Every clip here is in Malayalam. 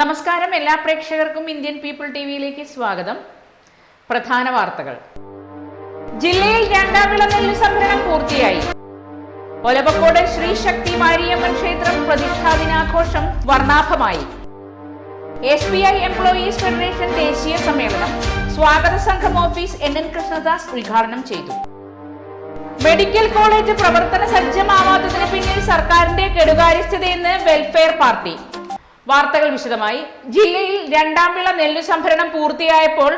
നമസ്കാരം എല്ലാ പ്രേക്ഷകർക്കും ഇന്ത്യൻ പീപ്പിൾ ടി വിയിലേക്ക് സ്വാഗതം. പ്രധാന വാർത്തകൾ. ജില്ലയിൽ രണ്ടാം വിള നെല്ല് സംഭരണം പൂർത്തിയായി. ഒലവക്കോട് ശ്രീ ശക്തി മാരിയമ്മൻ ക്ഷേത്രം പ്രതിഷ്ഠാ ദിനാഘോഷം വർണാഭമായി. S B I employees federation ദേശീയ സമ്മേളനം. സ്വാഗത സംഘം ഓഫീസ് എൻ എൻ കൃഷ്ണദാസ് ഉദ്ഘാടനം ചെയ്തു. മെഡിക്കൽ കോളേജ് പ്രവർത്തന സജ്ജമാവാത്തതിന് പിന്നിൽ സർക്കാരിന്റെ കെടുകാര്യസ്ഥതയെന്ന് വെൽഫെയർ പാർട്ടി. വാർത്തകൾ വിശദമായി. ജില്ലയിൽ രണ്ടാം വിള നെല്ലു സംഭരണം പൂർത്തിയായപ്പോൾ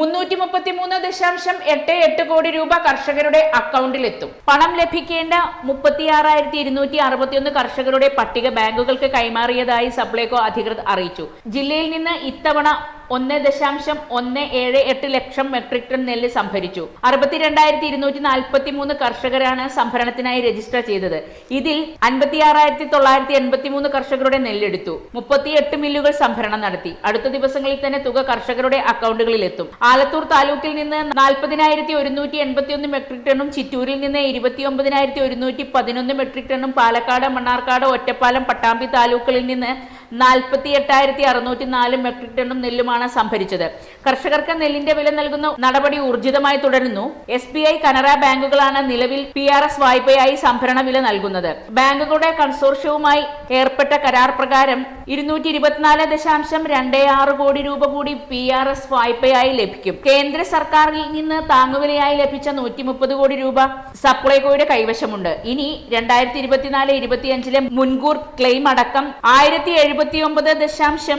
മുന്നൂറ്റി മുപ്പത്തി മൂന്ന് ദശാംശം എട്ട് എട്ട് കോടി രൂപ കർഷകരുടെ അക്കൗണ്ടിലെത്തും. പണം ലഭിക്കേണ്ട മുപ്പത്തി ആറായിരത്തി ഇരുന്നൂറ്റി അറുപത്തിയൊന്ന് കർഷകരുടെ പട്ടിക ബാങ്കുകൾക്ക് കൈമാറിയതായി സപ്ലൈകോ അധികൃതർ അറിയിച്ചു. ജില്ലയിൽ നിന്ന് ഇത്തവണ ഒന്ന് ദശാംശം ഒന്ന് ഏഴ് എട്ട് ലക്ഷം മെട്രിക് ടൺ നെല്ല് സംഭരിച്ചു. അറുപത്തിരണ്ടായിരത്തി ഇരുന്നൂറ്റി നാൽപ്പത്തി മൂന്ന് കർഷകരാണ് സംഭരണത്തിനായി രജിസ്റ്റർ ചെയ്തത്. ഇതിൽ അൻപത്തി ആറായിരത്തി തൊള്ളായിരത്തി എൺപത്തി മൂന്ന് കർഷകരുടെ നെല്ലെടുത്തു. മുപ്പത്തിയെട്ട് മില്ലുകൾ സംഭരണം നടത്തി. അടുത്ത ദിവസങ്ങളിൽ തന്നെ തുക കർഷകരുടെ അക്കൗണ്ടുകളിൽ എത്തും ആലത്തൂർ താലൂക്കിൽ നിന്ന് നാൽപ്പതിനായിരത്തി ഒരുന്നൂറ്റി എൺപത്തി ഒന്ന് മെട്രിക് ടണ്ണും ചിറ്റൂരിൽ നിന്ന് ഇരുപത്തി ഒമ്പതിനായിരത്തി ഒരുന്നൂറ്റി പതിനൊന്ന് മെട്രിക് ടണ്ണും പാലക്കാട് മണ്ണാർക്കാട് ഒറ്റപ്പാലം പട്ടാമ്പി താലൂക്കുകളിൽ നിന്ന് നാൽപ്പത്തി എട്ടായിരത്തി അറുന്നൂറ്റി നാല് മെട്രിക് ടണ്ണും നെല്ലുമാണ് സംഭരിച്ചത്. കർഷകർക്ക് നെല്ലിന്റെ വില നൽകുന്ന നടപടി ഊർജിതമായി തുടരുന്നു. എസ് ബി ഐ കനറ ബാങ്കുകളാണ് നിലവിൽ പി ആർ എസ് വായ്പയായി സംഭരണ വില നൽകുന്നത്. ബാങ്കുകളുടെ കൺസോർഷ്യവുമായി ഏർപ്പെട്ട കരാർ പ്രകാരം ഇരുന്നൂറ്റി ഇരുപത്തിനാല് ദശാംശം രണ്ട് ആറ് കോടി രൂപ കൂടി പി ആർ എസ് വായ്പയായി ലഭിക്കും. കേന്ദ്ര സർക്കാരിൽ നിന്ന് താങ്ങുവിലയായി ലഭിച്ച നൂറ്റി മുപ്പത് കോടി രൂപ സപ്ലൈകോയുടെ കൈവശമുണ്ട്. ഇനി രണ്ടായിരത്തി ഇരുപത്തിനാല് ഇരുപത്തിയഞ്ചിലെ മുൻകൂർ ക്ലെയിം അടക്കം ആയിരത്തി എഴുപത്തി ഒമ്പത് ദശാംശം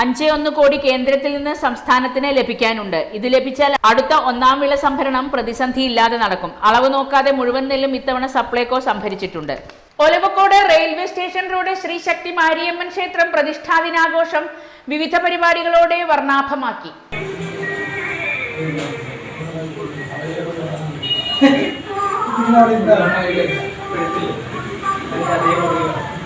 അഞ്ച് ഒന്ന് കോടി കേന്ദ്രത്തിൽ നിന്ന് സംസ്ഥാനത്തിന് ലഭിക്കാനുണ്ട്. ഇത് ലഭിച്ചാൽ അടുത്ത ഒന്നാം വിള സംഭരണം പ്രതിസന്ധി ഇല്ലാതെ നടക്കും. അളവ് നോക്കാതെ മുഴുവൻ നെല്ലും ഇത്തവണ Supplyco സംഭരിച്ചിട്ടുണ്ട്. Olavakkode railway station road Sri Sakthi Mariamman ക്ഷേത്രം പ്രതിഷ്ഠാ ദിനാഘോഷം വിവിധ പരിപാടികളോടെ വർണാഭമാക്കി.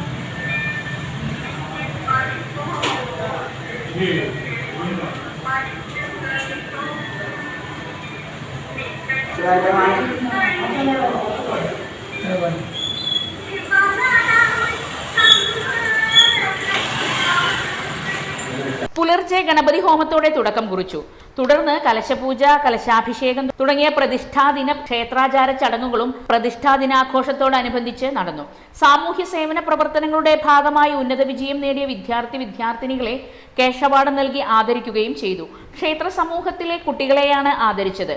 പുലർച്ചെ ഗണപതി ഹോമത്തോടെ തുടക്കം കുറിച്ചു. തുടർന്ന് കലശപൂജ കലശാഭിഷേകം തുടങ്ങിയ പ്രതിഷ്ഠാദിന ക്ഷേത്രാചാര ചടങ്ങുകളും പ്രതിഷ്ഠാ ദിനാഘോഷത്തോടനുബന്ധിച്ച് നടന്നു. സാമൂഹ്യ സേവന പ്രവർത്തനങ്ങളുടെ ഭാഗമായി ഉന്നത വിജയം നേടിയ വിദ്യാർത്ഥി വിദ്യാർത്ഥിനികളെ കേശവാടം നൽകി ആദരിക്കുകയും ചെയ്തു. ക്ഷേത്ര സമൂഹത്തിലെ കുട്ടികളെയാണ് ആദരിച്ചത്.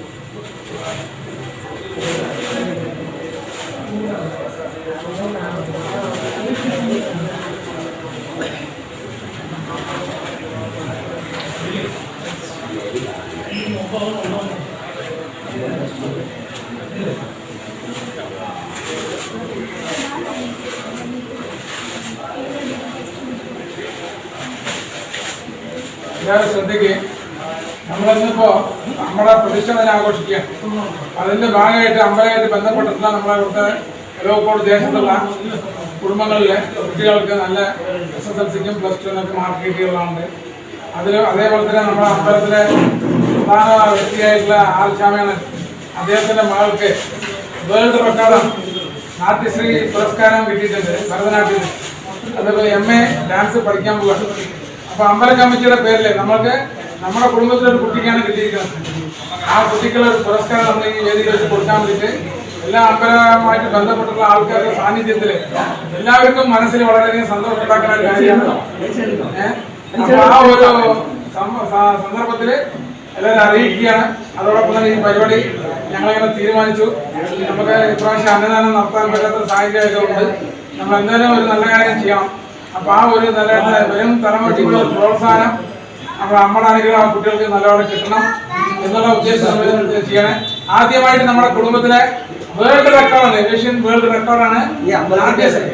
എല്ലാവരും ശ്രദ്ധിക്കുക നമ്മളിന്നിപ്പോ നമ്മുടെ പ്രതിഷ്ഠ ദിനം ആഘോഷിക്കുക. അതിന്റെ ഭാഗമായിട്ട് അമ്പലമായിട്ട് ബന്ധപ്പെട്ടിട്ടുള്ള നമ്മളെ ഇവിടുത്തെ ലോകോട് ദേശത്തുള്ള കുടുംബങ്ങളിലെ കുട്ടികൾക്ക് നല്ല എസ് എസ് എൽ സിക്കും പ്ലസ് ടുവിനൊക്കെ മാർക്ക് കിട്ടിയുള്ളതുണ്ട് അതിൽ അതേപോലെ തന്നെ നമ്മുടെ അമ്പലത്തിലെ പ്രധാന വ്യക്തിയായിട്ടുള്ള ആൽ ശ്യാമേണൻ അദ്ദേഹത്തിന്റെ മകൾക്ക് വേൾഡ് റെക്കോർഡാണ് നാട്യശ്രീ പുരസ്കാരം കിട്ടിയിട്ടുണ്ട് ഭരതനാട്യത്തിൽ അതേപോലെ എം എ ഡാൻസ് പഠിക്കാൻ പോകുക അപ്പോൾ അമ്പല കമ്മിറ്റിയുടെ പേരിൽ നമ്മൾക്ക് നമ്മുടെ കുടുംബത്തിലെ ഒരു കുട്ടിക്കാണ് കിട്ടിയിരിക്കുന്നത്. ആ കുട്ടിക്കുള്ള ഒരു പുരസ്കാരം നമ്മൾ ഈ വേദിയിൽ വെച്ച് കൊടുക്കാൻ വേണ്ടിയിട്ട് എല്ലാ അമ്പലവുമായിട്ട് ബന്ധപ്പെട്ടുള്ള ആൾക്കാരുടെ സാന്നിധ്യത്തിൽ എല്ലാവർക്കും മനസ്സിൽ വളരെയധികം സന്തോഷം ഉണ്ടാക്കുന്ന ഒരു കാര്യമാണ്. ആ ഒരു സന്ദർഭത്തിൽ എല്ലാവരും അറിയിക്കുകയാണ്. അതോടൊപ്പം തന്നെ ഈ പരിപാടി ഞങ്ങളിങ്ങനെ തീരുമാനിച്ചു. നമുക്ക് ഇപ്രാവശ്യം അന്നദാനം നടത്താൻ പറ്റാത്ത സാഹചര്യമൊക്കെ ഉണ്ട് നമ്മൾ എന്തായാലും ഒരു നല്ല കാര്യം ചെയ്യണം അപ്പൊ ആ ഒരു നല്ല വരും തലമുറയ്ക്കുള്ള പ്രോത്സാഹനം നമ്മുടെ അമ്മയുടെ അനുഗ്രഹം ആ കുട്ടികൾക്ക് നല്ലവണ്ണം കിട്ടണം എന്നുള്ള ഉദ്ദേശം ചെയ്യണേ. ആദ്യമായിട്ട് നമ്മുടെ കുടുംബത്തിലെ വേൾഡ് റെക്കോർഡാണ് ഏഷ്യൻ വേൾഡ് റെക്കോർഡാണ് നാട്യശ്രീ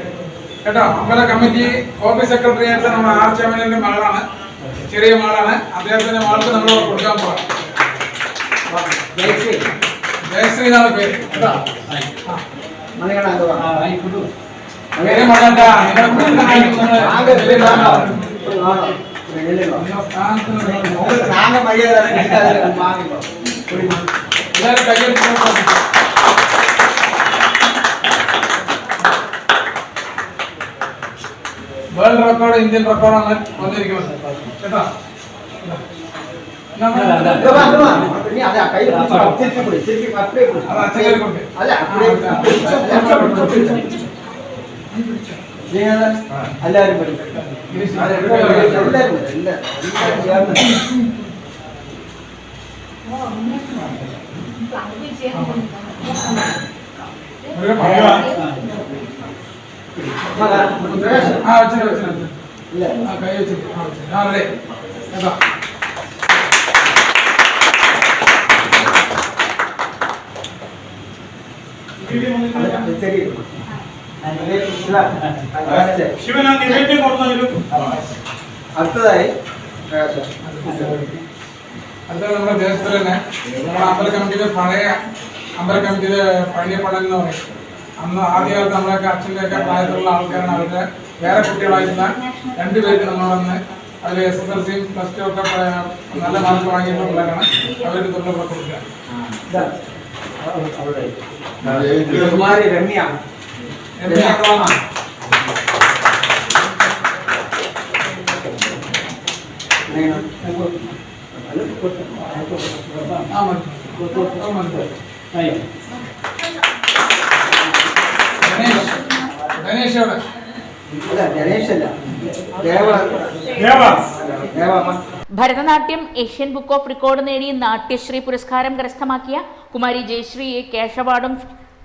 കേട്ടോ? അമ്പല കമ്മിറ്റി ഓഫീസ് സെക്രട്ടറി ആയിട്ട് നമ്മുടെ ആർ ചേമനന്റെ മകളാണ്. ചെറിയ മകളാണ്. അദ്ദേഹത്തിന്റെ മകൾക്ക് നമ്മൾ കൊടുക്കാൻ പോകാം ജയശ്രീ. എന്നാണ് പേര്. കേട്ടോ? ആ. நாங்க மரியாதை எல்லாரும் கையெழுத்து வேர்ல்ட் ரெக்கார்டு இந்தியன் ரெக்கார்டு அங்கே வந்திருக்கோம் கேட்டா அதான் നിങ്ങൾ എല്ലാവരും പഠിക്കും എല്ലാവരും ശരി അടുത്തത്. അടുത്തതായി. അത് നമ്മുടെ ദേശത്തിൽ തന്നെ നമ്മുടെ അമ്പല കമ്മിറ്റിയിലെ പഴയ അമ്പല കമ്മിറ്റിയിലെ പഴയ പടം എന്ന് പറയും അന്ന് ആദ്യകാലത്ത് നമ്മളൊക്കെ അച്ഛന്റെ ഒക്കെ പ്രായത്തിലുള്ള ആൾക്കാരാണ് അവരുടെ വേറെ കുട്ടികളായിരുന്ന രണ്ടുപേർക്ക് നമ്മളന്ന് അവർ എസ് എസ് എൽ സിയും പ്ലസ് ടു ഒക്കെ നല്ല മാർക്ക് വാങ്ങിയിട്ടുള്ള പിള്ളേരാണ് അവർക്ക് തൊഴിലുറപ്പ് കൊടുക്കുക ഇതാ. Bharatanatyam Asian book of record നേടി നാട്യശ്രീ പുരസ്കാരം കരസ്ഥമാക്കിയ കുമാരി ജയശ്രീയെ അവാർഡും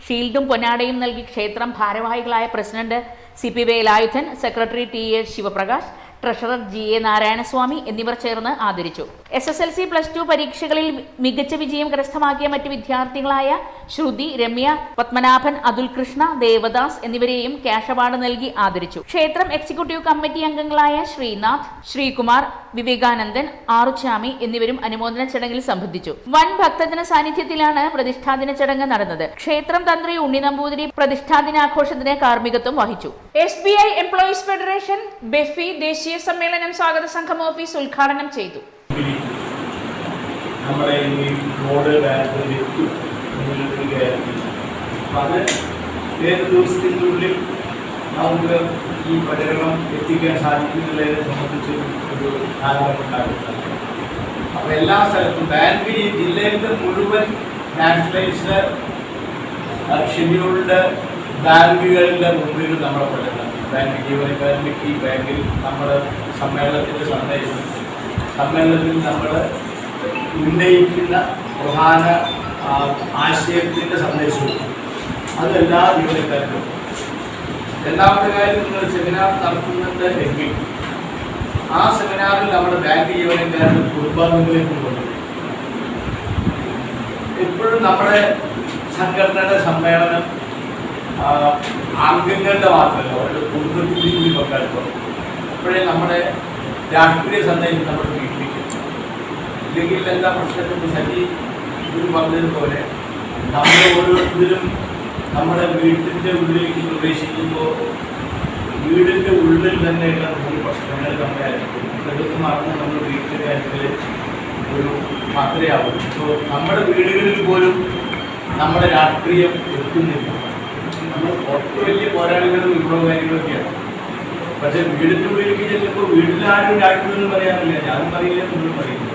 ഷീൽഡും പൊന്നാടയും നൽകി ക്ഷേത്രം ഭാരവാഹികളായ president C P Velayudhan secretary T A Sivaprakash treasurer G A Narayanaswamy എന്നിവർ ചേർന്ന് ആദരിച്ചു. S S L C plus two പരീക്ഷകളിൽ മികച്ച വിജയം കരസ്ഥമാക്കിയ മറ്റ് വിദ്യാർത്ഥികളായ ശ്രുതി രമ്യ പത്മനാഭൻ അതുൽ കൃഷ്ണ ദേവദാസ് എന്നിവരെയും ക്യാഷ് അവാർഡ് നൽകി ആദരിച്ചു. ക്ഷേത്രം എക്സിക്യൂട്ടീവ് കമ്മിറ്റി അംഗങ്ങളായ ശ്രീനാഥ് ശ്രീകുമാർ വിവേകാനന്ദൻ ആറുചാമി എന്നിവരും അനുമോദന ചടങ്ങിൽ സംബന്ധിച്ചു. വൻ ഭക്തജന സാന്നിധ്യത്തിലാണ് പ്രതിഷ്ഠാദിന ചടങ്ങ് നടന്നത്. ക്ഷേത്രം തന്ത്രി ഉണ്ണി നമ്പൂതിരി പ്രതിഷ്ഠാദിനാഘോഷത്തിന് കാർമ്മികത്വം വഹിച്ചു. S B I employees federation BEFI ദേശീയ സമ്മേളനം സ്വാഗത സംഘം ഓഫീസ് ഉദ്ഘാടനം ചെയ്തു. നമ്മുടെ ഈ ഈ പരിഗണനം എത്തിക്കാൻ സാധിക്കുന്നുള്ളതിനെ സംബന്ധിച്ച് ഒരു ധാരണയുണ്ടാകുന്നത് അപ്പോൾ എല്ലാ സ്ഥലത്തും ബാൻഗിരി ജില്ലയിലെ മുഴുവൻ നാഷണലൈസ്ഡ് ഷെഡ്യൂൾഡ് ബാങ്കുകളുടെ മുമ്പിൽ നമ്മുടെ പഠനം ബാങ്ക് ജീവനക്കാരന്റെ ഈ ബാങ്കിൽ നമ്മൾ സമ്മേളനത്തിന്റെ സന്ദേശം. സമ്മേളനത്തിൽ നമ്മൾ ഉന്നയിക്കുന്ന പ്രധാന ആശയത്തിന്റെ സന്ദേശവും അത് എല്ലാ ജീവനക്കാർക്കും രണ്ടാമത്തെ കാര്യം നിങ്ങൾ സെമിനാർ നടത്തുന്നുണ്ട് എങ്കിൽ ആ സെമിനാറിൽ നമ്മുടെ ബാങ്ക് ജീവനക്കാരുടെ കുടുംബാംഗങ്ങളെ കൊണ്ടുവന്നു എപ്പോഴും നമ്മുടെ സംഘടനയുടെ സമ്മേളനം അംഗങ്ങളുടെ മാത്രമല്ല ഒരു കുടുംബത്തിൽ കൂടി പങ്കാളിത്തം. ഇപ്പോഴേ നമ്മുടെ രാഷ്ട്രീയ സന്ദേശം നമ്മൾ വീട്ടിലിരിക്കും ഇല്ലെങ്കിൽ എന്താ പ്രശ്നത്തിൽ സജി ഇത് പറഞ്ഞതുപോലെ നമ്മൾ ഓരോരുത്തരും നമ്മുടെ വീട്ടിന്റെ ഉള്ളിലേക്ക് പ്രവേശിക്കുമ്പോൾ വീടിന്റെ ഉള്ളിൽ തന്നെയുള്ള നമ്മൾ പ്രശ്നങ്ങൾ നമ്മളെ അലട്ടും ഇതൊക്കെ മറന്ന് നമ്മൾ വീട്ടിലെ കാര്യത്തിൽ ഒരു മാത്രയാവും ഇപ്പോൾ നമ്മുടെ വീടുകളിൽ പോലും നമ്മുടെ രാഷ്ട്രീയം എത്തുന്നില്ല. നമ്മൾ പുറത്ത് വലിയ പോരാളികളും വിപ്ലവകാരികളൊക്കെയാണ് പക്ഷെ വീടിന്റെ ഉള്ളിലേക്ക് ചെല്ലുമ്പോൾ വീട്ടിലാരും രാഷ്ട്രീയം പറയാനില്ല. ഞാനും പറയില്ല നിങ്ങളും പറയില്ല.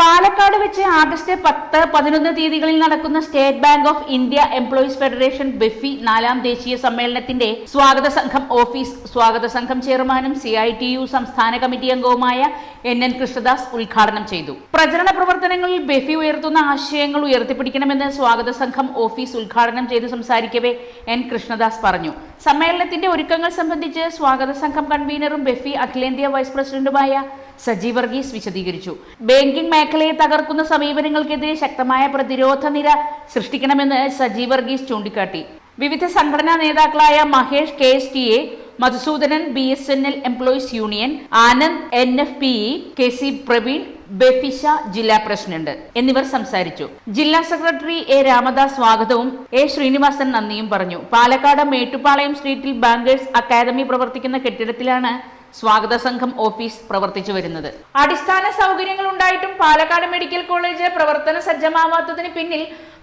പാലക്കാട് വെച്ച് ആഗസ്റ്റ് പത്ത് പതിനൊന്ന് തീയതികളിൽ നടക്കുന്ന State Bank of India employees federation BEFI നാലാം ദേശീയ സമ്മേളനത്തിന്റെ സ്വാഗത സംഘം ഓഫീസ് സ്വാഗത സംഘം ചെയർമാനും സി ഐ ടി യു സംസ്ഥാന കമ്മിറ്റി അംഗവുമായ എൻ എൻ കൃഷ്ണദാസ് ഉദ്ഘാടനം ചെയ്തു. പ്രചരണ പ്രവർത്തനങ്ങളിൽ ബെഫി ഉയർത്തുന്ന ആശയങ്ങൾ ഉയർത്തിപ്പിടിക്കണമെന്ന് സ്വാഗത സംഘം ഓഫീസ് ഉദ്ഘാടനം ചെയ്ത് സംസാരിക്കവേ എൻ കൃഷ്ണദാസ് പറഞ്ഞു. സമ്മേളനത്തിന്റെ ഒരുക്കങ്ങൾ സംബന്ധിച്ച് സ്വാഗത സംഘം കൺവീനറും ബെഫി അഖിലേന്ത്യാ വൈസ് പ്രസിഡന്റുമായ സജീവ് വർഗീസ് വിശദീകരിച്ചു. ബാങ്കിംഗ് മേഖലയെ തകർക്കുന്ന സമീപനങ്ങൾക്കെതിരെ ശക്തമായ പ്രതിരോധ നിര സൃഷ്ടിക്കണമെന്ന് സജീവ് വർഗീസ് ചൂണ്ടിക്കാട്ടി. വിവിധ സംഘടനാ നേതാക്കളായ Mahesh K S T A Madhusoodanan B S N L employees union Anand N F P E K C Praveen ബെഫിഷ ജില്ലാ പ്രസിഡന്റ് എന്നിവർ സംസാരിച്ചു. ജില്ലാ സെക്രട്ടറി എ രാമദാസ് സ്വാഗതവും എ ശ്രീനിവാസൻ നന്ദിയും പറഞ്ഞു. പാലക്കാട് മേട്ടുപാളയം സ്ട്രീറ്റിൽ ബാങ്കേഴ്സ് അക്കാദമി പ്രവർത്തിക്കുന്ന കെട്ടിടത്തിലാണ് സ്വാഗത സംഘം ഓഫീസ് പ്രവർത്തിച്ചു വരുന്നത്. അടിസ്ഥാന സൗകര്യങ്ങൾ ഉണ്ടായിട്ടും പാലക്കാട് മെഡിക്കൽ കോളേജ് പ്രവർത്തന സജ്ജമാവാത്തതിന് പിന്നിൽ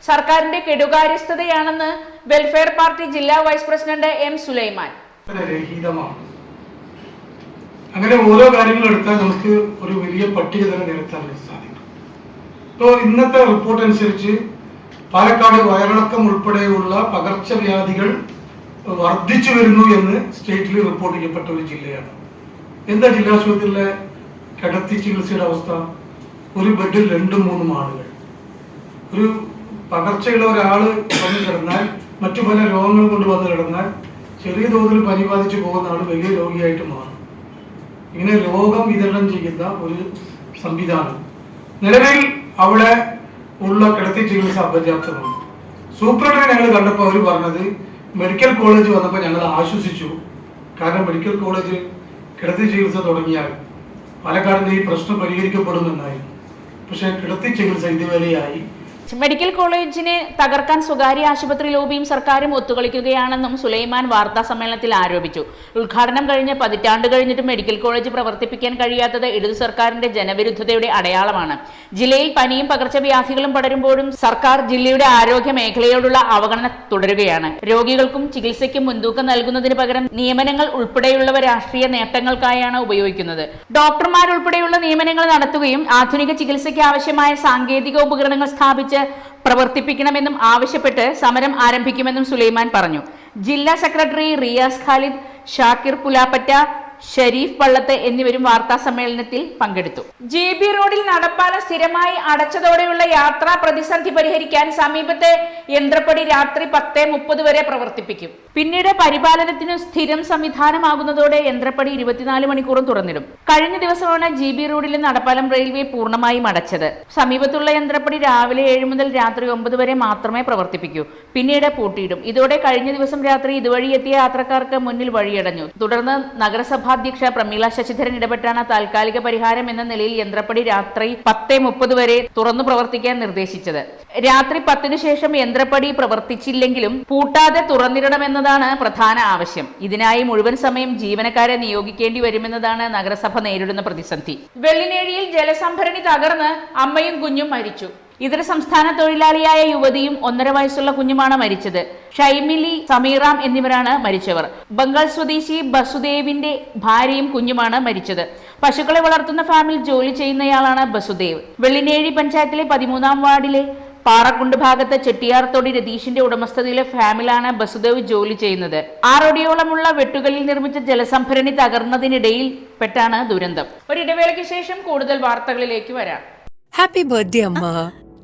സർക്കാരിന്റെ കെടുകാര്യസ്ഥതയാണെന്ന് വെൽഫെയർ പാർട്ടി ജില്ലാ വൈസ് പ്രസിഡന്റ് എം സുലൈമാൻ. അങ്ങനെ ഓരോ കാര്യങ്ങൾ എടുത്താൽ നമുക്ക് ഒരു വലിയ പട്ടിക തന്നെ നിരത്താൻ സാധിക്കും ഇപ്പോൾ ഇന്നത്തെ റിപ്പോർട്ട് അനുസരിച്ച് പാലക്കാട് വയറിളക്കം ഉൾപ്പെടെയുള്ള പകർച്ചവ്യാധികൾ വർദ്ധിച്ചു വരുന്നു എന്ന് സ്റ്റേറ്റിൽ റിപ്പോർട്ട് ചെയ്യപ്പെട്ട ഒരു ജില്ലയാണ്. എന്താ ജില്ലാശുപത്രിയിലെ കിടത്തി ചികിത്സയുടെ അവസ്ഥ? ഒരു ബെഡിൽ രണ്ടും മൂന്നും ആളുകൾ. ഒരു പകർച്ചയുള്ള ഒരാൾ വന്ന് കിടന്നാൽ മറ്റു പല രോഗങ്ങൾ കൊണ്ട് വന്ന് കിടന്നാൽ ചെറിയ തോതിൽ പനി ബാധിച്ചു പോകുന്ന ആൾ വലിയ രോഗിയായിട്ട് മാറും ഇങ്ങനെ ലോകം വിതരണം ചെയ്യുന്ന ഒരു സംവിധാനം. നിലവിൽ അവിടെ ഉള്ള കിടത്തി ചികിത്സ അപര്യാപ്തമാണ്. സൂപ്രണ്ടിനെ ഞങ്ങൾ കണ്ടപ്പോൾ അവർ പറഞ്ഞത് മെഡിക്കൽ കോളേജ് വന്നപ്പോൾ ഞങ്ങൾ ആശ്വസിച്ചു. കാരണം മെഡിക്കൽ കോളേജ് കിടത്തി ചികിത്സ തുടങ്ങിയാൽ പാലക്കാടിന്റെ ഈ പ്രശ്നം പരിഹരിക്കപ്പെടുമെന്നായിരുന്നു പക്ഷേ കിടത്തി ചികിത്സ ഇതുവരെയായി മെഡിക്കൽ കോളേജിനെ തകർക്കാൻ സ്വകാര്യ ആശുപത്രി ലോബിയും സർക്കാരും ഒത്തുകളിക്കുകയാണെന്നും സുലൈമാൻ വാർത്താ സമ്മേളനത്തിൽ ആരോപിച്ചു. ഉദ്ഘാടനം കഴിഞ്ഞ് പതിറ്റാണ്ട് കഴിഞ്ഞിട്ടും മെഡിക്കൽ കോളേജ് പ്രവർത്തിപ്പിക്കാൻ കഴിയാത്തത് ഇടതു സർക്കാരിന്റെ ജനവിരുദ്ധതയുടെ അടയാളമാണ്. ജില്ലയിൽ പനിയും പകർച്ചവ്യാധികളും പടരുമ്പോഴും സർക്കാർ ജില്ലയുടെ ആരോഗ്യ മേഖലയോടുള്ള അവഗണന തുടരുകയാണ്. രോഗികൾക്കും ചികിത്സയ്ക്കും മുൻതൂക്കം നൽകുന്നതിന് പകരം നിയമനങ്ങൾ ഉൾപ്പെടെയുള്ളവ രാഷ്ട്രീയ നേട്ടങ്ങൾക്കായാണ് ഉപയോഗിക്കുന്നത്. ഡോക്ടർമാരുൾപ്പെടെയുള്ള നിയമനങ്ങൾ നടത്തുകയും ആധുനിക ചികിത്സയ്ക്ക് ആവശ്യമായ സാങ്കേതിക ഉപകരണങ്ങൾ സ്ഥാപിച്ച് പ്രവർത്തിപ്പിക്കണമെന്നും ആവശ്യപ്പെട്ട് സമരം ആരംഭിക്കുമെന്നും സുലൈമാൻ പറഞ്ഞു. ജില്ലാ സെക്രട്ടറി റിയാസ് ഖാലിദ് ഷാക്കിർ പുലാപ്പറ്റ ഷരീഫ് പള്ളത്ത് എന്നിവരും വാർത്താ സമ്മേളനത്തിൽ പങ്കെടുത്തു. ജെ ബി റോഡിൽ നടപ്പാല സ്ഥിരമായി അടച്ചതോടെയുള്ള യാത്രാ പ്രതിസന്ധി പരിഹരിക്കാൻ സമീപത്തെ യന്ത്രപ്പടി രാത്രി പത്ത് മുപ്പത് വരെ പ്രവർത്തിപ്പിക്കും. പിന്നീട് പരിപാലനത്തിന് സ്ഥിരം സംവിധാനമാകുന്നതോടെ യന്ത്രപ്പടി ഇരുപത്തിനാല് മണിക്കൂറും തുറന്നിടും. കഴിഞ്ഞ ദിവസമാണ് ജി ബി റോഡിലെ നടപ്പാലം റെയിൽവേ പൂർണമായും അടച്ചത്. സമീപത്തുള്ള യന്ത്രപ്പടി രാവിലെ ഏഴ് മുതൽ രാത്രി ഒമ്പത് വരെ മാത്രമേ പ്രവർത്തിപ്പിക്കൂ. പിന്നീട് പൂട്ടിയിടും. ഇതോടെ കഴിഞ്ഞ ദിവസം രാത്രി ഇതുവഴി എത്തിയ യാത്രക്കാർക്ക് മുന്നിൽ വഴിയടഞ്ഞു. തുടർന്ന് നഗരസഭാധ്യക്ഷ പ്രമീള ശശിധരൻ ഇടപെട്ടാണ് താൽക്കാലിക പരിഹാരം എന്ന നിലയിൽ യന്ത്രപ്പടി രാത്രി പത്ത് മുപ്പത് വരെ തുറന്നു പ്രവർത്തിക്കാൻ നിർദ്ദേശിച്ചത്. രാത്രി പത്തിനു ശേഷം യന്ത്രപ്പടി പ്രവർത്തിച്ചില്ലെങ്കിലും പൂട്ടാതെ തുറന്നിടണമെന്നതാണ് പ്രധാന ആവശ്യം. ഇതിനായി മുഴുവൻ സമയം ജീവനക്കാരെ നിയോഗിക്കേണ്ടി വരുമെന്നതാണ് നഗരസഭ നേരിടുന്ന പ്രതിസന്ധി. വെള്ളിനേഴിയിൽ ജലസംഭരണി തകർന്ന് അമ്മയും കുഞ്ഞും മരിച്ചു. ഇതര സംസ്ഥാന തൊഴിലാളിയായ യുവതിയും ഒന്നര വയസ്സുള്ള കുഞ്ഞുമാണ് മരിച്ചത്. ഷൈമിലി സമീറാം എന്നിവരാണ് മരിച്ചവർ. ബംഗാൾ സ്വദേശി ബസുദേവിന്റെ ഭാര്യയും കുഞ്ഞുമാണ് മരിച്ചത്. പശുക്കളെ വളർത്തുന്ന ഫാമിൽ ജോലി ചെയ്യുന്നയാളാണ് ബസുദേവ്. വെള്ളിനേഴി പഞ്ചായത്തിലെ പതിമൂന്നാം വാർഡിലെ പാറക്കുണ്ട് ഭാഗത്ത് ചെട്ടിയാർത്തോടി രതീഷിന്റെ ഉടമസ്ഥതയിലെ ഫാമിലാണ് ബസുദേവ് ജോലി ചെയ്യുന്നത്. ആറടിയോളമുള്ള വെട്ടുകളിൽ നിർമ്മിച്ച ജലസംഭരണി തകർന്നതിനിടയിൽ പെട്ടാണ് ദുരന്തം. ഒരിടവേളയ്ക്ക് ശേഷം കൂടുതൽ വാർത്തകളിലേക്ക് വരാം. ഹാപ്പി ബർത്ത്ഡേ അമ്മ.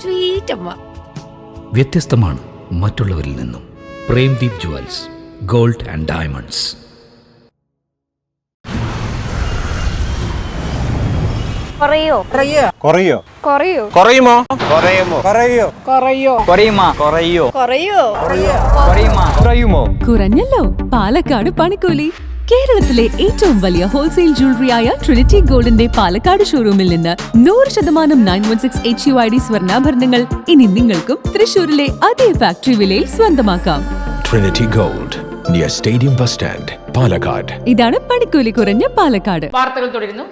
സ്വീറ്റ് അമ്മ വ്യത്യസ്തമാണ് മറ്റുള്ളവരിൽ നിന്നും Premdeep jewels gold and diamonds കുറയോ കുറയോ കുറയോ കുറയുമോ കുറയുമോ കുറയോ കുറയോ കുറയുമോ കുറയോ കുറയോ കുറയുമോ കുറയുമോ കുറഞ്ഞല്ലോ പാലക്കാട് പണിക്കൂലി കേരളത്തിലെ ഏറ്റവും വലിയ ഹോൾസെയിൽ ജ്വല്ലറിയായ ട്രിനിറ്റി ഗോൾഡിന്റെ പാലക്കാട് ഷോറൂമിൽ നിന്ന് നൂറ് ശതമാനം nine one six H U I D സ്വർണാഭരണങ്ങൾ ഇനി നിങ്ങൾക്കും തൃശൂരിലെ അതേ ഫാക്ടറി വിലയിൽ സ്വന്തമാക്കാം. Trinity gold near stadium bus stand Palakkad ഇതാണ് പണിക്കൂലി കുറഞ്ഞ പാലക്കാട്. വാർത്തകൾ തുടരുന്നു.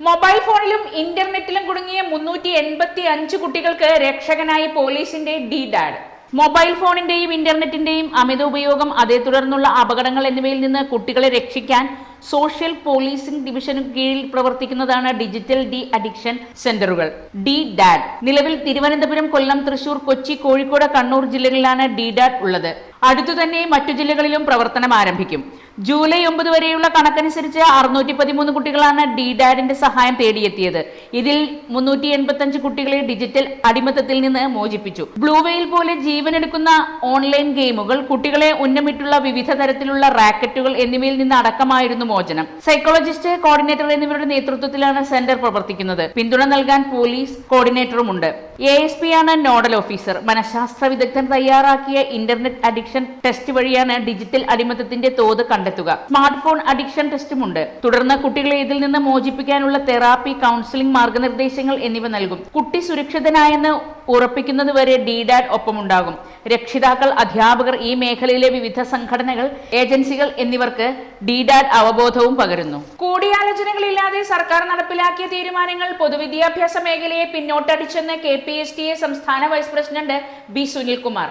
മൊബൈൽ ഫോണിലും ഇന്റർനെറ്റിലും കുടുങ്ങിയ മുന്നൂറ്റി എൺപത്തി അഞ്ച് കുട്ടികൾക്ക് രക്ഷകനായി പോലീസിന്റെ ഡി ഡാഡ് മൊബൈൽ ഫോണിന്റെയും ഇന്റർനെറ്റിന്റെയും അമിത ഉപയോഗം അതേ തുടർന്നുള്ള അപകടങ്ങൾ എന്നിവയിൽ നിന്ന് കുട്ടികളെ രക്ഷിക്കാൻ സോഷ്യൽ പോലീസിംഗ് ഡിവിഷനു കീഴിൽ പ്രവർത്തിക്കുന്നതാണ് ഡിജിറ്റൽ ഡി അഡിക്ഷൻ സെന്ററുകൾ. D dad. നിലവിൽ തിരുവനന്തപുരം കൊല്ലം തൃശൂർ കൊച്ചി കോഴിക്കോട് കണ്ണൂർ ജില്ലകളിലാണ് ഡി ഡാഡ് ഉള്ളത്. അടുത്തു തന്നെ മറ്റു ജില്ലകളിലും പ്രവർത്തനം ആരംഭിക്കും. ജൂലൈ ഒമ്പത് വരെയുള്ള കണക്കനുസരിച്ച് അറുന്നൂറ്റി പതിമൂന്ന് കുട്ടികളാണ് ഡി ഡാഡിന്റെ സഹായം തേടിയെത്തിയത്. ഇതിൽ മുന്നൂറ്റി എൺപത്തി അഞ്ച് കുട്ടികളെ ഡിജിറ്റൽ അടിമത്തത്തിൽ നിന്ന് മോചിപ്പിച്ചു. ബ്ലൂവെയിൽ പോലെ ജീവനെടുക്കുന്ന ഓൺലൈൻ ഗെയിമുകൾ കുട്ടികളെ ഉന്നമിട്ടുള്ള വിവിധ തരത്തിലുള്ള റാക്കറ്റുകൾ എന്നിവയിൽ നിന്ന് അടക്കമായിരുന്നു മോചനം. സൈക്കോളജിസ്റ്റ് കോർഡിനേറ്റർ എന്നിവരുടെ നേതൃത്വത്തിലാണ് സെന്റർ പ്രവർത്തിക്കുന്നത്. പിന്തുണ നൽകാൻ പോലീസ് കോർഡിനേറ്ററുമുണ്ട് എ എസ് പി ആണ് നോഡൽ ഓഫീസർ മനഃശാസ്ത്ര വിദഗ്ധൻ തയ്യാറാക്കിയ ഇന്റർനെറ്റ് അഡിക്ഷൻ ടെസ്റ്റ് വഴിയാണ് ഡിജിറ്റൽ അടിമത്തത്തിന്റെ തോത് കണ്ടെത്തുക. സ്മാർട്ട് ഫോൺ അഡിക്ഷൻ ടെസ്റ്റുമുണ്ട് തുടർന്ന് കുട്ടികളെ ഇതിൽ നിന്ന് മോചിപ്പിക്കാനുള്ള തെറാപ്പി കൗൺസിലിംഗ് മാർഗനിർദ്ദേശങ്ങൾ എന്നിവ നൽകും. കുട്ടി സുരക്ഷിതനായെന്ന് ഉറപ്പിക്കുന്നതുവരെ ഡിഡാറ്റ് ഒപ്പമുണ്ടാകും. രക്ഷിതാക്കൾ അധ്യാപകർ ഈ മേഖലയിലെ വിവിധ സംഘടനകൾ ഏജൻസികൾ എന്നിവർക്ക് ഡിഡാഡ് അവബോധവും പകരുന്നു. കൂടിയാലോചനകളില്ലാതെ സർക്കാർ നടപ്പിലാക്കിയ തീരുമാനങ്ങൾ പൊതുവിദ്യാഭ്യാസ മേഖലയെ പിന്നോട്ടടിച്ചെന്ന് K P S T A സംസ്ഥാന വൈസ് പ്രസിഡന്റ് ബി സുനിൽകുമാർ.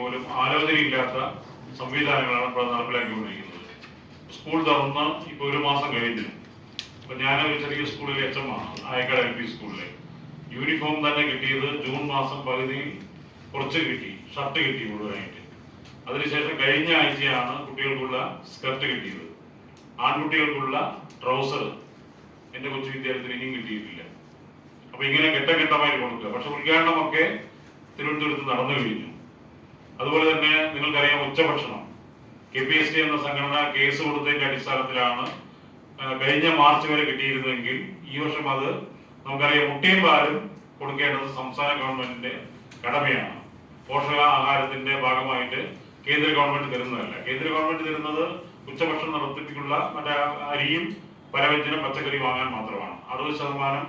പോലും ആലോചനയില്ലാത്ത സംവിധാനങ്ങളാണ് നടപ്പിലാക്കിക്കൊണ്ടിരിക്കുന്നത്. സ്കൂൾ തുറന്ന് ഇപ്പോൾ ഒരു മാസം കഴിഞ്ഞു അപ്പൊ ഞാൻ ഒരു ചെറിയ സ്കൂളിലെ എച്ചമാണ് ആയക്കാട് എൽ പി സ്കൂളിലെ. യൂണിഫോം തന്നെ കിട്ടിയത് ജൂൺ മാസം പകുതിയിൽ കുറച്ച് കിട്ടി ഷർട്ട് കിട്ടി മുഴുവനായിട്ട്. അതിനുശേഷം കഴിഞ്ഞ ആഴ്ചയാണ് കുട്ടികൾക്കുള്ള സ്കർട്ട് കിട്ടിയത്. ആൺകുട്ടികൾക്കുള്ള ട്രൗസർ എന്റെ കൊച്ചു വിദ്യാലയത്തിന് ഇനിയും കിട്ടിയിട്ടില്ല. അപ്പൊ ഇങ്ങനെ ഘട്ടഘട്ടമായി കൊടുക്കുക. പക്ഷെ ഉദ്ഘാടനമൊക്കെ തിരുവനന്തപുരത്ത് നടന്നു കഴിഞ്ഞു. അതുപോലെ തന്നെ നിങ്ങൾക്കറിയാം ഉച്ചഭക്ഷണം. കെ പി എസ് ടി എന്ന സംഘടന കേസ് കൊടുത്തതിന്റെ അടിസ്ഥാനത്തിലാണ് കഴിഞ്ഞ മാർച്ച് വരെ കിട്ടിയിരുന്നെങ്കിൽ ഈ വർഷം അത് നമുക്കറിയാം മുട്ടയും പാലും കൊടുക്കേണ്ടത് സംസ്ഥാന ഗവൺമെന്റിന്റെ കടമയാണ്. പോഷക ആഹാരത്തിന്റെ ഭാഗമായിട്ട് കേന്ദ്ര ഗവൺമെന്റ് തരുന്നതല്ല. കേന്ദ്ര ഗവൺമെന്റ് തരുന്നത് ഉച്ചഭക്ഷണം നടത്തിപ്പിക്കുള്ള മറ്റേ അരിയും പലവ്യഞ്ജനം പച്ചക്കറി വാങ്ങാൻ മാത്രമാണ്. അറുപത് ശതമാനം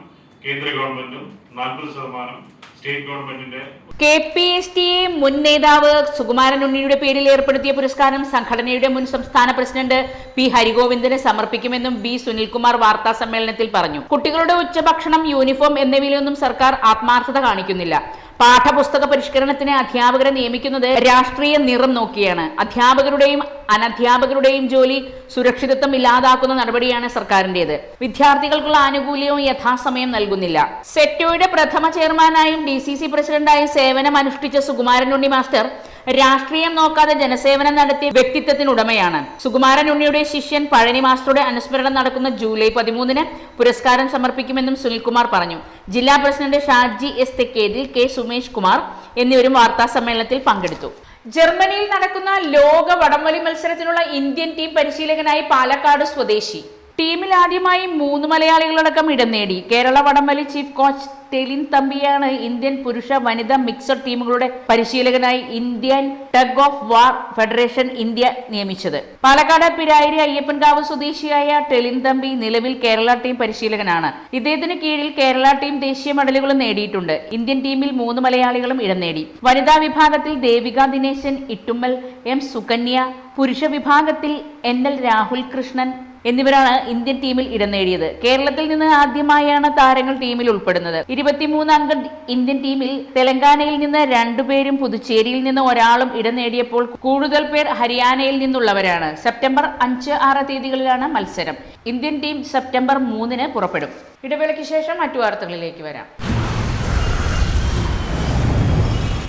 കേന്ദ്ര ഗവൺമെന്റും നാൽപ്പത് ശതമാനം സ്റ്റേറ്റ് ഗവൺമെന്റിന്റെ K P S T A മുൻ നേതാവ് സുകുമാരൻ ഉണ്ണിയുടെ പേരിൽ ഏർപ്പെടുത്തിയ പുരസ്കാരം സംഘടനയുടെ മുൻ സംസ്ഥാന പ്രസിഡന്റ് പി ഹരിഗോവിന്ദന് സമർപ്പിക്കുമെന്നും ബി സുനിൽകുമാർ വാർത്താ സമ്മേളനത്തിൽ പറഞ്ഞു. കുട്ടികളുടെ ഉച്ചഭക്ഷണം യൂണിഫോം എന്നിവയിലൊന്നും സർക്കാർ ആത്മാർത്ഥത കാണിക്കുന്നില്ല. പാഠപുസ്തക പരിഷ്കരണത്തിന് അധ്യാപകരെ നിയമിക്കുന്നത് രാഷ്ട്രീയ നിറം നോക്കിയാണ്. അധ്യാപകരുടെയും അനധ്യാപകരുടെയും ജോലി സുരക്ഷിതത്വം ഇല്ലാതാക്കുന്ന നടപടിയാണ് സർക്കാരിന്റേത്. വിദ്യാർത്ഥികൾക്കുള്ള ആനുകൂല്യവും യഥാസമയം നൽകുന്നില്ല. സെറ്റോയുടെ പ്രഥമ ചെയർമാനായും ഡി സി സി പ്രസിഡന്റായും സേവനം അനുഷ്ഠിച്ച സുകുമാരൻ ഉണ്ണി മാസ്റ്റർ രാഷ്ട്രീയം നോക്കാതെ ജനസേവനം നടത്തിയ വ്യക്തിത്വത്തിന് വ്യക്തിത്വത്തിനുടമയാണ് സുകുമാരൻ ഉണ്ണിയുടെ ശിഷ്യൻ പഴനി മാസ്റ്ററുടെ അനുസ്മരണം നടക്കുന്ന ജൂലൈ പതിമൂന്നിന് പുരസ്കാരം സമർപ്പിക്കുമെന്നും സുനിൽകുമാർ പറഞ്ഞു. ജില്ലാ president Shaji S Thekkethil K Sumesh Kumar എന്നിവരും വാർത്താ സമ്മേളനത്തിൽ പങ്കെടുത്തു. ജർമ്മനിയിൽ നടക്കുന്ന ലോക വടംവലി മത്സരത്തിനുള്ള ഇന്ത്യൻ ടീം പരിശീലകനായി പാലക്കാട് സ്വദേശി. ടീമിൽ ആദ്യമായി മൂന്ന് മലയാളികളടക്കം ഇടം നേടി. കേരള വടംവലി ചീഫ് കോച്ച് തെലിൻ തമ്പിയാണ് ഇന്ത്യൻ പുരുഷ വനിതാ മിക്സഡ് ടീമുകളുടെ പരിശീലകനായി Indian tug of war federation India നിയമിച്ചത്. പാലക്കാട് പിരായിരി അയ്യപ്പൻകാവ് സ്വദേശിയായ ടെലിൻ തമ്പി നിലവിൽ കേരള ടീം പരിശീലകനാണ്. ഇദ്ദേഹത്തിന് കീഴിൽ കേരള ടീം ദേശീയ മെഡലുകളും നേടിയിട്ടുണ്ട്. ഇന്ത്യൻ ടീമിൽ മൂന്ന് മലയാളികളും ഇടം നേടി. വനിതാ വിഭാഗത്തിൽ ദേവിക ദിനേശൻ ഇട്ടുമ്മൽ എം സുകന്യ പുരുഷ വിഭാഗത്തിൽ എൻ എൽ രാഹുൽ കൃഷ്ണൻ എന്നിവരാണ് ഇന്ത്യൻ ടീമിൽ ഇടം നേടിയത്. കേരളത്തിൽ നിന്ന് ആദ്യമായാണ് താരങ്ങൾ ടീമിൽ ഉൾപ്പെടുന്നത്. ഇരുപത്തിമൂന്ന് അംഗ ഇന്ത്യൻ ടീമിൽ തെലങ്കാനയിൽ നിന്ന് രണ്ടുപേരും പുതുച്ചേരിയിൽ നിന്ന് ഒരാളും ഇടം നേടിയപ്പോൾ കൂടുതൽ പേർ ഹരിയാനയിൽ നിന്നുള്ളവരാണ്. സെപ്റ്റംബർ അഞ്ച് ആറ് തീയതികളിലാണ് മത്സരം. ഇന്ത്യൻ ടീം സെപ്റ്റംബർ മൂന്നിന് പുറപ്പെടും. ഇടവേളയ്ക്ക് ശേഷം മറ്റു വാർത്തകളിലേക്ക് വരാം.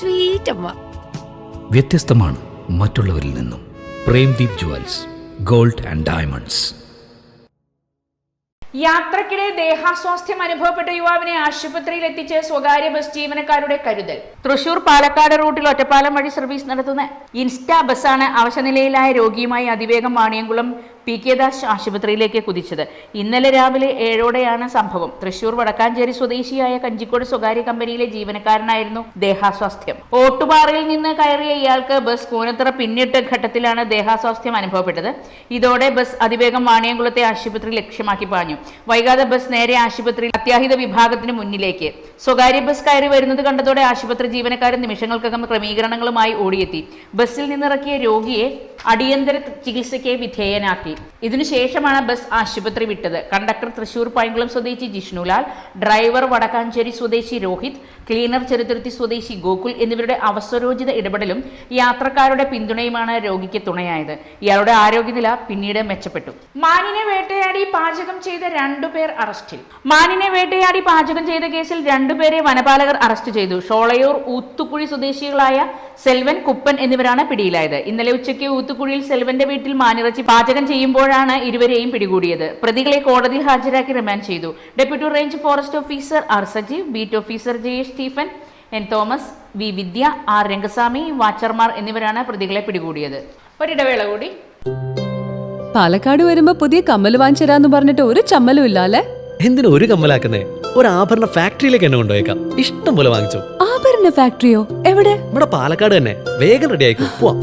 സ്വീറ്റ് അമ്മ വ്യത്യസ്തമാണ് മറ്റുള്ളവരിൽ നിന്നും. Premdeep jewels gold and diamonds. യാത്രക്കിടെ ദേഹാസ്വാസ്ഥ്യം അനുഭവപ്പെട്ട യുവാവിനെ ആശുപത്രിയിൽ എത്തിച്ച് സ്വകാര്യ ബസ് ജീവനക്കാരുടെ കരുതൽ. തൃശൂർ പാലക്കാട് റൂട്ടിൽ ഒറ്റപ്പാലം വഴി സർവീസ് നടത്തുന്ന ഇൻസ്റ്റാ ബസ്സാണ് അവശനിലയിലായ രോഗിയുമായി അതിവേഗം വാണിയംകുളം പി കെ ദാസ് ആശുപത്രിയിലേക്ക് കുതിച്ചത്. ഇന്നലെ രാവിലെ ഏഴോടെയാണ് സംഭവം. തൃശൂർ വടക്കാഞ്ചേരി സ്വദേശിയായ കഞ്ചിക്കോട് സ്വകാര്യ കമ്പനിയിലെ ജീവനക്കാരനായിരുന്നു ദേഹാസ്വാസ്ഥ്യം. ഓട്ടുപാറയിൽ നിന്ന് കയറിയ ഇയാൾക്ക് ബസ് കൂനത്തറ പിന്നിട്ട ഘട്ടത്തിലാണ് ദേഹാസ്വാസ്ഥ്യം അനുഭവപ്പെട്ടത്. ഇതോടെ ബസ് അതിവേഗം വാണിയംകുളത്തെ ആശുപത്രി ലക്ഷ്യമാക്കി പാഞ്ഞു. വൈകാതെ ബസ് നേരെ ആശുപത്രിയിൽ അത്യാഹിത വിഭാഗത്തിന് മുന്നിലേക്ക്. സ്വകാര്യ ബസ് കയറി വരുന്നത് കണ്ടതോടെ ആശുപത്രി ജീവനക്കാരൻ നിമിഷങ്ങൾക്കകം ക്രമീകരണങ്ങളുമായി ഓടിയെത്തി. ബസ്സിൽ നിന്നിറക്കിയ രോഗിയെ അടിയന്തര ചികിത്സയ്ക്ക് വിധേയനാക്കി. ഇതിനുശേഷമാണ് ബസ് ആശുപത്രി വിട്ടത്. കണ്ടക്ടർ തൃശൂർ പൈങ്കുളം സ്വദേശി ജിഷ്ണുലാൽ ഡ്രൈവർ വടക്കാഞ്ചേരി സ്വദേശി രോഹിത് ക്ലീനർ ചെറുതുരുത്തി സ്വദേശി ഗോകുൽ എന്നിവരുടെ അവസരോചിത ഇടപെടലും യാത്രക്കാരുടെ പിന്തുണയുമാണ് രോഗിക്ക് തുണയായത്. ഇയാളുടെ ആരോഗ്യനില പിന്നീട് മെച്ചപ്പെട്ടു. മാനിനെ വേട്ടയാടി പാചകം ചെയ്ത രണ്ടുപേർ അറസ്റ്റിൽ. മാനിനെ വേട്ടയാടി പാചകം ചെയ്ത കേസിൽ രണ്ടുപേരെ വനപാലകർ അറസ്റ്റ് ചെയ്തു. ഷോളയൂർ ഊത്തുക്കുഴി സ്വദേശികളായ സെൽവൻ കുപ്പൻ എന്നിവരാണ് പിടിയിലായത്. ഇന്നലെ ഉച്ചയ്ക്ക് ഊത്തുക്കുഴിയിൽ സെൽവന്റെ വീട്ടിൽ മാനിറച്ചി പാചകം ചെയ്യുമ്പോഴാണ് ഇരുവരെയും പിടികൂടിയത്. പ്രതികളെ കോടതിയിൽ ഹാജരാക്കി റിമാൻഡ് ചെയ്തു. Deputy range forest officer R Sajeev beat officer J Stephen N Thomas V Vidya R Rangaswamy വാച്ചർമാർ എന്നിവരാണ് പ്രതികളെ പിടികൂടിയത്. ഒരിടവേള കൂടി. പാലക്കാട് വരുമ്പോ പുതിയ കമ്മൽ വാങ്ങിച്ചരാന്ന് പറഞ്ഞിട്ട് ഒരു ചമ്മലും ഇല്ല അല്ലേ എന്തിനാ ഒരു കമ്മലാക്കുന്നേ? ഒരു ആഭരണ ഫാക്ടറിയിലേക്ക് എന്നെ കൊണ്ടുപോയേക്കാം. ഇഷ്ടം പോലെ വാങ്ങിച്ചു. ആഭരണ ഫാക്ടറിയോ? എവിടെ? ഇവിടെ പാലക്കാട് തന്നെ. വേഗം റെഡി ആയിക്കോ. പോവാം.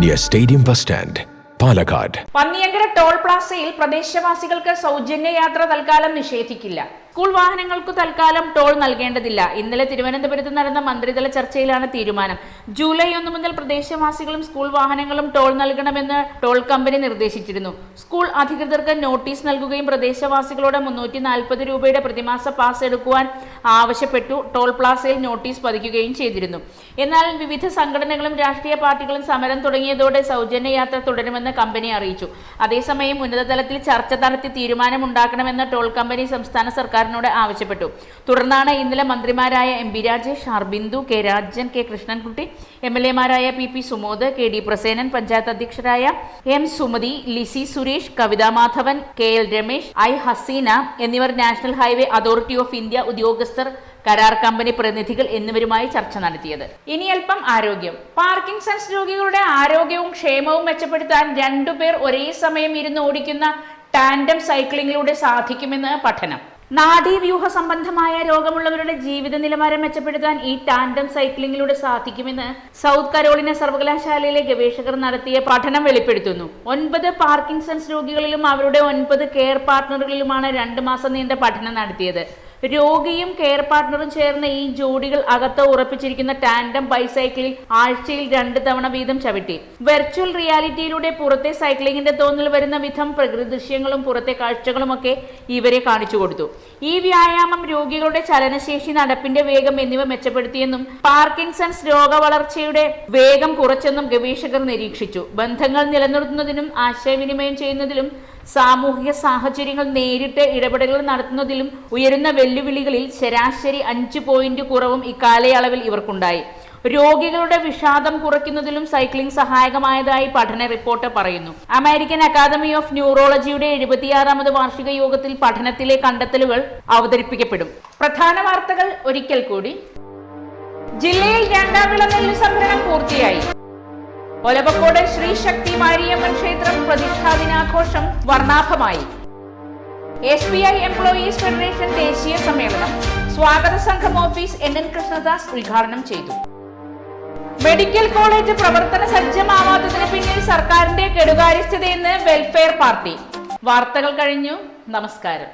near Stadium Bus Stand, Palakkad Panniyankara toll പ്ലാസയിൽ പ്രദേശവാസികൾക്ക് സൗജന്യ യാത്ര തൽക്കാലം നിഷേധിക്കില്ല. സ്കൂൾ വാഹനങ്ങൾക്ക് തൽക്കാലം ടോൾ നൽകേണ്ടതില്ല. ഇന്നലെ തിരുവനന്തപുരത്ത് നടന്ന മന്ത്രിതല ചർച്ചയിലാണ് തീരുമാനം. ജൂലൈ ഒന്ന് മുതൽ പ്രദേശവാസികളും സ്കൂൾ വാഹനങ്ങളും ടോൾ നൽകണമെന്ന് ടോൾ കമ്പനി നിർദ്ദേശിച്ചിരുന്നു. സ്കൂൾ അധികൃതർക്ക് നോട്ടീസ് നൽകുകയും പ്രദേശവാസികളോട് മുന്നൂറ്റി നാൽപ്പത് രൂപയുടെ പ്രതിമാസ പാസ് എടുക്കുവാൻ ആവശ്യപ്പെട്ടു. ടോൾ പ്ലാസയിൽ നോട്ടീസ് പതിക്കുകയും ചെയ്തിരുന്നു. എന്നാൽ വിവിധ സംഘടനകളും രാഷ്ട്രീയ പാർട്ടികളും സമരം തുടങ്ങിയതോടെ സൗജന്യ യാത്ര തുടരുമെന്ന് കമ്പനി അറിയിച്ചു. അതേസമയം ഉന്നതതലത്തിൽ ചർച്ച നടത്തി തീരുമാനമുണ്ടാക്കണമെന്ന് ടോൾ കമ്പനി സംസ്ഥാന സർക്കാരിനോട് ആവശ്യപ്പെട്ടു. തുടർന്നാണ് ഇന്നലെ മന്ത്രിമാരായ M B Rajesh R Bindu K Rajan K Krishnankutty M L എമാരായ P P Sumod K D Prasenan panchayat അധ്യക്ഷരായ M Sumathi Lissy Suresh Kavitha Madhavan K L Ramesh I Haseena എന്നിവർ national highway authority of India ഉദ്യോഗസ്ഥർ കരാർ കമ്പനി പ്രതിനിധികൾ എന്നിവരുമായി ചർച്ച നടത്തിയത്. ഇനി അല്പം ആരോഗ്യം. പാർക്കിൻസൺസ് രോഗികളുടെ ആരോഗ്യവും ക്ഷേമവും മെച്ചപ്പെടുത്താൻ രണ്ടുപേർ ഒരേ സമയം ഇരുന്ന് ഓടിക്കുന്ന ടാൻഡം സൈക്ലിങ്ങിലൂടെ സാധിക്കുമെന്ന് പഠനം. നാഡീവ്യൂഹ സംബന്ധമായ രോഗമുള്ളവരുടെ ജീവിത നിലവാരം മെച്ചപ്പെടുത്താൻ ഈ ടാൻഡം സൈക്ലിങ്ങിലൂടെ സാധിക്കുമെന്ന് സൗത്ത് കരോളിന സർവകലാശാലയിലെ ഗവേഷകർ നടത്തിയ പഠനം വെളിപ്പെടുത്തുന്നു. ഒൻപത് പാർക്കിൻസൺസ് രോഗികളിലും അവരുടെ ഒൻപത് കെയർ പാർട്ട്ണറുകളിലുമാണ് രണ്ട് മാസം നീണ്ട പഠനം നടത്തിയത്. രോഗിയും കെയർ പാർട്ണറും ചേർന്ന ഈ ജോഡികൾ അകത്ത് ഉറപ്പിച്ചിരിക്കുന്ന ടാൻഡം ബൈസൈക്കിളിൽ ആഴ്ചയിൽ രണ്ട് തവണ വീതം ചവിട്ടി. വെർച്വൽ റിയാലിറ്റിയിലൂടെ പുറത്തെ സൈക്ലിങ്ങിന്റെ തോന്നൽ വരുന്ന വിധം പ്രകൃതി ദൃശ്യങ്ങളും പുറത്തെ കാഴ്ചകളുമൊക്കെ ഇവരെ കാണിച്ചു കൊടുത്തു. ഈ വ്യായാമം രോഗികളുടെ ചലനശേഷി നടപ്പിന്റെ വേഗം എന്നിവ മെച്ചപ്പെടുത്തിയെന്നും പാർക്കിൻസൺസ് രോഗവളർച്ചയുടെ വേഗം കുറച്ചെന്നും ഗവേഷകർ നിരീക്ഷിച്ചു. ബന്ധങ്ങൾ നിലനിർത്തുന്നതിനും ആശയവിനിമയം ചെയ്യുന്നതിലും സാമൂഹിക സാഹചര്യങ്ങൾ നേരിട്ട് ഇടപെടലുകൾ നടത്തുന്നതിലും ഉയരുന്ന വെല്ലുവിളികളിൽ ശരാശരി അഞ്ച് പോയിന്റ് കുറവും ഇക്കാലയളവിൽ ഇവർക്കുണ്ടായി. രോഗികളുടെ വിഷാദം കുറയ്ക്കുന്നതിലും സൈക്ലിംഗ് സഹായകമായതായി പഠന റിപ്പോർട്ട് പറയുന്നു. അമേരിക്കൻ അക്കാദമി ഓഫ് ന്യൂറോളജിയുടെ എഴുപത്തിയാറാമത് വാർഷിക യോഗത്തിൽ പഠനത്തിലെ കണ്ടെത്തലുകൾ അവതരിപ്പിക്കപ്പെടും. പ്രധാന വാർത്തകൾ ഒരിക്കൽ കൂടി. ജില്ലയിൽ രണ്ടാം വിള നെല്ല് സംഭരണം പൂർത്തിയായി. ഒലവക്കോട് ശ്രീ ശക്തി മാരിയമ്മൻ ക്ഷേത്രം പ്രതിഷ്ഠാ ദിനാഘോഷം വർണാഭമായി. S B I employees federation ദേശീയ സമ്മേളനം സ്വാഗത സംഘം ഓഫീസ് എൻ എൻ കൃഷ്ണദാസ് ഉദ്ഘാടനം ചെയ്തു. മെഡിക്കൽ കോളേജ് പ്രവർത്തന സജ്ജമാവാത്തതിന് പിന്നിൽ സർക്കാരിന്റെ കെടുകാര്യസ്ഥതയെന്ന് വെൽഫെയർ പാർട്ടി. വാർത്തകൾ കഴിഞ്ഞു. നമസ്കാരം.